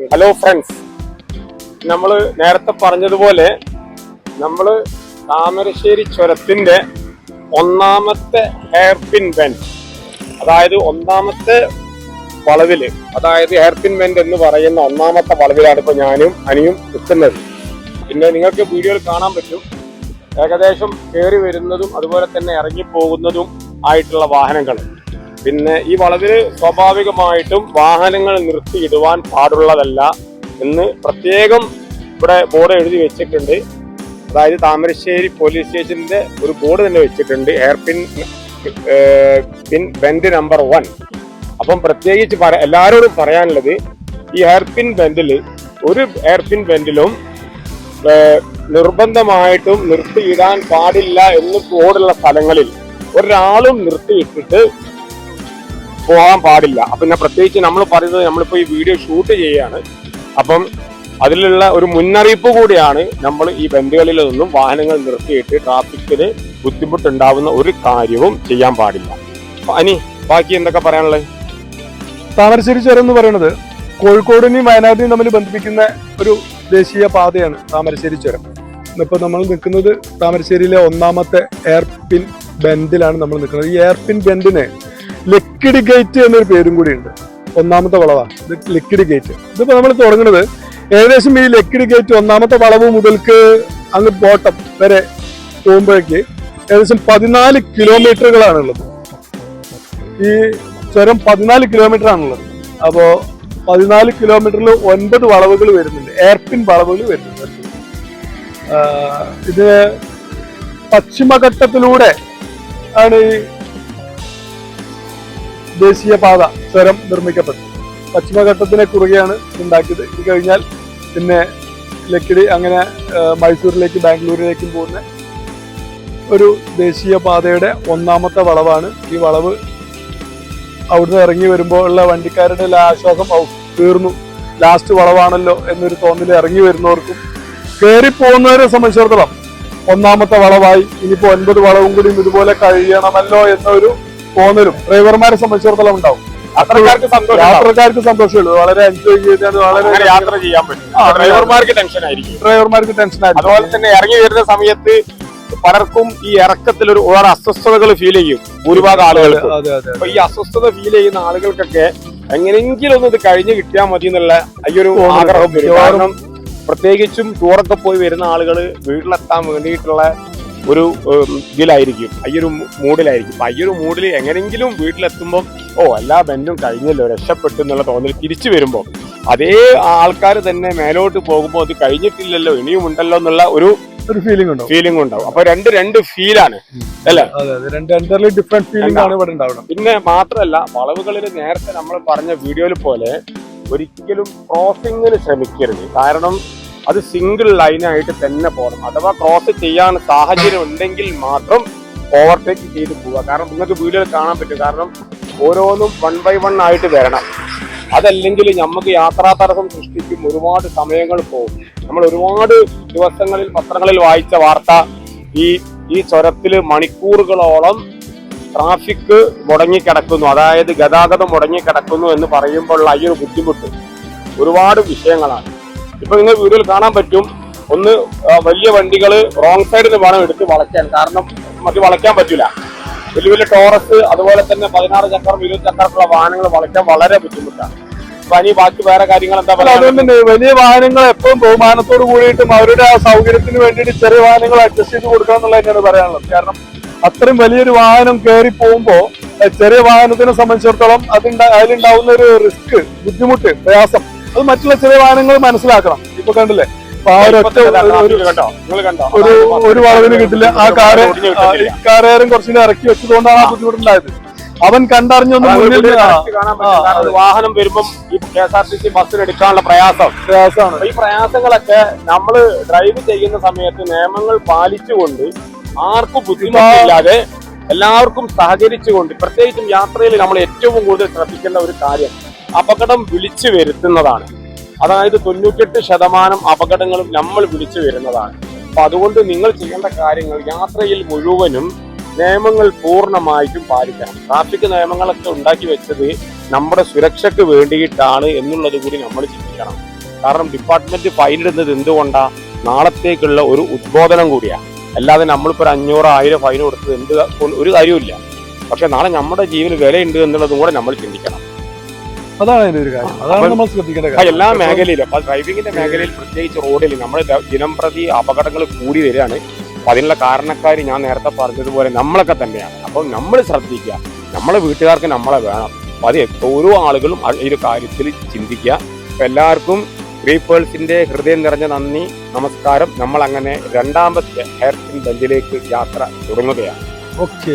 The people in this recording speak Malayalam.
ഹലോ ഫ്രണ്ട്സ് നമ്മൾ നേരത്തെ പറഞ്ഞതുപോലെ നമ്മൾ താമരശ്ശേരി ചുരത്തിന്റെ ഒന്നാമത്തെ ഹെയർ പിൻ ബെൻഡ് അതായത് ഒന്നാമത്തെ വളവിൽ അതായത് ഹെയർ പിൻ ബെൻഡ് എന്ന് പറയുന്ന ഒന്നാമത്തെ വളവിലാണ് ഇപ്പോൾ ഞാനും അനിയും നിൽക്കുന്നത്. പിന്നെ നിങ്ങൾക്ക് വീഡിയോയിൽ കാണാൻ പറ്റും. ഏകദേശം കയറി വരുന്നതും അതുപോലെ തന്നെ ഇറങ്ങി പോകുന്നതും ആയിട്ടുള്ള വാഹനങ്ങൾ പിന്നെ ഈ വളവിൽ സ്വാഭാവികമായിട്ടും വാഹനങ്ങൾ നിർത്തിയിടുവാൻ പാടുള്ളതല്ല എന്ന് പ്രത്യേകം ഇവിടെ ബോർഡ് എഴുതി വെച്ചിട്ടുണ്ട്. അതായത് താമരശ്ശേരി പോലീസ് സ്റ്റേഷന്റെ ഒരു ബോർഡ് തന്നെ വെച്ചിട്ടുണ്ട്. Hairpin pin bend number one. അപ്പം പ്രത്യേകിച്ച് എല്ലാവരോടും പറയാനുള്ളത് ഈ എയർ പിൻ ബെൻഡിൽ ഒരു എയർ പിൻ ബെൻഡിലും നിർബന്ധമായിട്ടും നിർത്തിയിടാൻ പാടില്ല എന്ന് ബോർഡുള്ള സ്ഥലങ്ങളിൽ ഒരാളും നിർത്തിയിട്ടിട്ട് പോകാൻ പാടില്ല. അപ്പൊ പിന്നെ പ്രത്യേകിച്ച് നമ്മൾ പറയുന്നത് നമ്മളിപ്പോ ഈ വീഡിയോ ഷൂട്ട് ചെയ്യാണ്. അപ്പം അതിലുള്ള ഒരു മുന്നറിയിപ്പ് കൂടിയാണ് നമ്മൾ ഈ ബന്ധുകളിൽ നിന്നും വാഹനങ്ങൾ നിർത്തിയിട്ട് ട്രാഫിക്കിന് ബുദ്ധിമുട്ടുണ്ടാവുന്ന ഒരു കാര്യവും ചെയ്യാൻ പാടില്ല. അനി ബാക്കി എന്തൊക്കെ പറയാനുള്ളത്? താമരശ്ശേരി ചുരം എന്ന് പറയുന്നത് കോഴിക്കോടിനെയും വയനാടിനെയും തമ്മിൽ ബന്ധിപ്പിക്കുന്ന ഒരു ദേശീയ പാതയാണ് താമരശ്ശേരി ചുരം ഇന്നിപ്പോൾ നമ്മൾ നിൽക്കുന്നത് താമരശ്ശേരിയിലെ ഒന്നാമത്തെ എയർപിൻ ബെൻഡിലാണ് നമ്മൾ നിൽക്കുന്നത്. ഈ എയർപിൻ ബെൻഡിന് ലിക്വിഡ് ഗേറ്റ് എന്നൊരു പേരും കൂടിയുണ്ട് ഒന്നാമത്തെ വളവാണ് ലിക്വിഡ് ഗേറ്റ് ഇതിപ്പോ നമ്മൾ തുടങ്ങുന്നത് ഏകദേശം ഈ ലിക്വിഡ് ഗേറ്റ് ഒന്നാമത്തെ വളവ് മുതൽക്ക് അങ്ങ് ബോട്ടം വരെ പോകുമ്പോഴേക്ക് ഏകദേശം പതിനാല് കിലോമീറ്ററുകളാണുള്ളത് ഈ ചുരം പതിനാല് കിലോമീറ്റർ ആണുള്ളത് അപ്പോൾ പതിനാല് കിലോമീറ്ററിൽ ഒൻപത് വളവുകൾ വരുന്നുണ്ട്. എയർപിൻ വളവുകൾ വരുന്നുണ്ട്. ഇത് പശ്ചിമഘട്ടത്തിലൂടെ ആണ് ഈ ദേശീയപാത ചുരം നിർമ്മിക്കപ്പെട്ടു. പശ്ചിമഘട്ടത്തിനെ കുറുകെയാണ് ഉണ്ടാക്കിയത്. ഇത് കഴിഞ്ഞാൽ പിന്നെ ലക്കിടി അങ്ങനെ മൈസൂരിലേക്ക് ബാംഗ്ലൂരിലേക്കും പോകുന്ന ഒരു ദേശീയപാതയുടെ ഒന്നാമത്തെ വളവാണ്. ഈ വളവ് അവിടുന്ന് ഇറങ്ങി വരുമ്പോൾ ഉള്ള വണ്ടിക്കാരുടെ ആശ്വാസം തീർന്നു. ലാസ്റ്റ് വളവാണല്ലോ എന്നൊരു തോന്നൽ ഇറങ്ങി വരുന്നവർക്കും കയറി പോകുന്നവരെ സംബന്ധിച്ചിടത്തോളം ഒന്നാമത്തെ വളവായി. ഇനിയിപ്പോൾ ഒൻപത് വളവും കൂടിയും ഇതുപോലെ കഴിയണമല്ലോ എന്നൊരു തോന്നലും ഡ്രൈവർമാരെ സംബന്ധിച്ചിടത്തോളം ഉണ്ടാവും. യാത്രക്കാർക്ക് സന്തോഷം യാത്രക്കാർക്ക് സന്തോഷമുള്ളൂ വളരെ എൻജോയ് ചെയ്താണ് വളരെ യാത്ര ചെയ്യാൻ പറ്റും. ഡ്രൈവർമാർക്ക് ടെൻഷൻ ആയിരിക്കും. ഡ്രൈവർമാർക്ക് ടെൻഷൻ ആയിരിക്കും. അതുപോലെ തന്നെ ഇറങ്ങി വരുന്ന സമയത്ത് പലർക്കും ഈ ഇറക്കത്തിൽ ഒരു അസ്വസ്ഥതകൾ ഫീൽ ചെയ്യും ഭൂരിഭാഗം ആളുകൾക്ക്. അപ്പൊ ഈ അസ്വസ്ഥത ഫീൽ ചെയ്യുന്ന ആളുകൾക്കൊക്കെ എങ്ങനെയെങ്കിലും ഒന്ന് ഇത് കഴിഞ്ഞ് കിട്ടിയാൽ മതി എന്നുള്ള ഈ ഒരു ആഗ്രഹം വരും. കാരണം പ്രത്യേകിച്ചും ടൂറൊക്കെ പോയി വരുന്ന ആളുകൾ വീട്ടിലെത്താൻ വേണ്ടിയിട്ടുള്ള ഒരു ഇതിലായിരിക്കും. ഈ ഒരു മൂഡിലായിരിക്കും അപ്പൊ ഈ ഒരു മൂഡിൽ എങ്ങനെങ്കിലും വീട്ടിലെത്തുമ്പോൾ ഓ എല്ലാ ബെൻഡും കഴിഞ്ഞല്ലോ രക്ഷപ്പെട്ടു എന്നുള്ള തോന്നൽ തിരിച്ചു വരുമ്പോൾ അതേ ആൾക്കാർ തന്നെ മേലോട്ട് പോകുമ്പോൾ അത് കഴിഞ്ഞിട്ടില്ലല്ലോ ഇനിയും ഉണ്ടല്ലോ എന്നുള്ള ഒരു ഒരു ഫീലിംഗ് ഉണ്ടാവും. ഫീലിംഗ് ഉണ്ടാവും. അപ്പൊ രണ്ട് രണ്ട് ഫീലാണ് അല്ലേ? ഡിഫറെന്റ് ഫീലിംഗ് ആണ് ഇവിടെ പിന്നെ മാത്രമല്ല വളവുകളിൽ നേരത്തെ നമ്മൾ പറഞ്ഞ വീഡിയോയിൽ പോലെ ഒരിക്കലും ക്രോസിങ്ങിന് ശ്രമിക്കരുത്. കാരണം അത് സിംഗിൾ ലൈനായിട്ട് തന്നെ പോകണം. അഥവാ ക്രോസ് ചെയ്യാൻ സാഹചര്യം ഉണ്ടെങ്കിൽ മാത്രം ഓവർടേക്ക് ചെയ്ത് പോവുക. കാരണം നിങ്ങൾക്ക് വീഡിയോയിൽ കാണാൻ പറ്റും. കാരണം ഓരോന്നും വൺ ബൈ വൺ ആയിട്ട് വരണം. അതല്ലെങ്കിൽ നമുക്ക് യാത്രാ തടസ്സം സൃഷ്ടിക്കും. ഒരുപാട് സമയങ്ങൾ പോകും. നമ്മൾ ഒരുപാട് ദിവസങ്ങളിൽ പത്രങ്ങളിൽ വായിച്ച വാർത്ത ഈ ഈ ചുരത്തിൽ മണിക്കൂറുകളോളം ട്രാഫിക് മുടങ്ങിക്കിടക്കുന്നു. അതായത് ഗതാഗതം മുടങ്ങിക്കിടക്കുന്നു എന്ന് പറയുമ്പോൾ ഈ ഒരു ബുദ്ധിമുട്ട് ഒരുപാട് വിഷയങ്ങളാണ്. ഇപ്പൊ നിങ്ങൾ വീഡിയോയിൽ കാണാൻ പറ്റും. ഒന്ന് വലിയ വണ്ടികൾ റോങ് സൈഡിൽ നിന്ന് വേണം എടുത്ത് വളയ്ക്കാൻ. കാരണം മറ്റു വളയ്ക്കാൻ പറ്റില്ല വലിയ വലിയ ടോറസ് അതുപോലെ തന്നെ പതിനാറ് ചക്രം ഇരുപത് ചക്രമുള്ള വാഹനങ്ങൾ വളയ്ക്കാൻ വളരെ ബുദ്ധിമുട്ടാണ് ഇനി ബാക്കി വേറെ കാര്യങ്ങൾ എന്താ പറയുക അതുകൊണ്ട് വലിയ വാഹനങ്ങൾ എപ്പോഴും ബഹുമാനത്തോട് കൂടിയിട്ടും അവരുടെ ആ സൗകര്യത്തിന് വേണ്ടിയിട്ട് ചെറിയ വാഹനങ്ങൾ അഡ്ജസ്റ്റ് ചെയ്ത് കൊടുക്കണം എന്നുള്ളത് തന്നെയാണ് പറയാനുള്ളത്. കാരണം അത്രയും വലിയൊരു വാഹനം കയറി പോകുമ്പോ ചെറിയ വാഹനത്തിനെ സംബന്ധിച്ചിടത്തോളം അതിൽ അതിലുണ്ടാവുന്ന ഒരു റിസ്ക് ബുദ്ധിമുട്ട് പ്രയാസം. അത് മറ്റുള്ള ചെറിയ വാഹനങ്ങൾ മനസ്സിലാക്കണം. ഇപ്പൊ കണ്ടില്ലേ? അപ്പൊ ആ ഒരൊറ്റ ഒരു ഒരു വളവിന് കിട്ടില്ല. ആ കാറ് റോഡിന് കുറച്ചും കുറച്ചുകൂടി ഇറക്കി വെച്ചതുകൊണ്ടാണ് ആ ബുദ്ധിമുട്ടുണ്ടായത്. അവൻ കണ്ടറിഞ്ഞൊന്നും മുന്നിൽ വാഹനം വരുമ്പം ഈ K S R T C ബസ്സിന് എടുക്കാനുള്ള പ്രയാസം. പ്രയാസമാണ്. ഈ പ്രയാസങ്ങളൊക്കെ നമ്മൾ ഡ്രൈവ് ചെയ്യുന്ന സമയത്ത് നിയമങ്ങൾ പാലിച്ചുകൊണ്ട് ആർക്കും ബുദ്ധിമുട്ടില്ലാതെ എല്ലാവർക്കും സഹകരിച്ചുകൊണ്ട് പ്രത്യേകിച്ചും യാത്രയിൽ നമ്മൾ ഏറ്റവും കൂടുതൽ ശ്രദ്ധിക്കേണ്ട ഒരു കാര്യം അപകടം വിളിച്ചു വരുത്തുന്നതാണ്. അതായത് തൊണ്ണൂറ്റെട്ട് ശതമാനം അപകടങ്ങളും നമ്മൾ വിളിച്ചു വരുന്നതാണ്. അപ്പൊ അതുകൊണ്ട് നിങ്ങൾ ചെയ്യേണ്ട കാര്യങ്ങൾ യാത്രയിൽ മുഴുവനും നിയമങ്ങൾ പൂർണമായിട്ടും പാലിക്കണം. ട്രാഫിക് നിയമങ്ങളൊക്കെ ഉണ്ടാക്കി വെച്ചത് നമ്മുടെ സുരക്ഷയ്ക്ക് വേണ്ടിയിട്ടാണ് എന്നുള്ളത് കൂടി നമ്മൾ ചിന്തിക്കണം. കാരണം ഡിപ്പാർട്ട്മെന്റ് ഫൈൻ എന്തുകൊണ്ടാ? നാളത്തേക്കുള്ള ഒരു ഉദ്ബോധനം കൂടിയാണ് അല്ലാതെ നമ്മളിപ്പോൾ ഒരു അഞ്ഞൂറ് ആയിരം ഫൈൻ കൊടുത്തത് എന്ത് ഒരു കാര്യമില്ല പക്ഷെ നാളെ നമ്മുടെ ജീവന് വിലയുണ്ട് എന്നുള്ളതും കൂടെ നമ്മൾ ചിന്തിക്കണം. അതാണ് അതിന്റെ ഒരു കാര്യം. അതാണ് നമ്മൾ ശ്രദ്ധിക്കേണ്ട കാര്യം. എല്ലാ മേഖലയിലും അപ്പൊ ഡ്രൈവിംഗിന്റെ മേഖലയിൽ പ്രത്യേകിച്ച് റോഡിൽ നമ്മൾ ദിനം പ്രതി അപകടങ്ങൾ കൂടി വരികയാണ്. അപ്പൊ അതിനുള്ള കാരണക്കാർ ഞാൻ നേരത്തെ പറഞ്ഞതുപോലെ നമ്മളൊക്കെ തന്നെയാണ്. അപ്പോൾ നമ്മൾ ശ്രദ്ധിക്കുക. നമ്മളെ വീട്ടുകാർക്ക് നമ്മളെ വേണം. അപ്പൊ അത് ഓരോ ആളുകളും ഈ ഒരു കാര്യത്തിൽ ചിന്തിക്കുക. അപ്പൊ എല്ലാവർക്കും ഗ്രീപ്പേഴ്സിന്റെ ഹൃദയം നിറഞ്ഞ നന്ദി നമസ്കാരം. നമ്മൾ അങ്ങനെ രണ്ടാമത്തെ ഹെയർ ബെഞ്ചിലേക്ക് യാത്ര തുടങ്ങുകയാണ്. ഓക്കെ.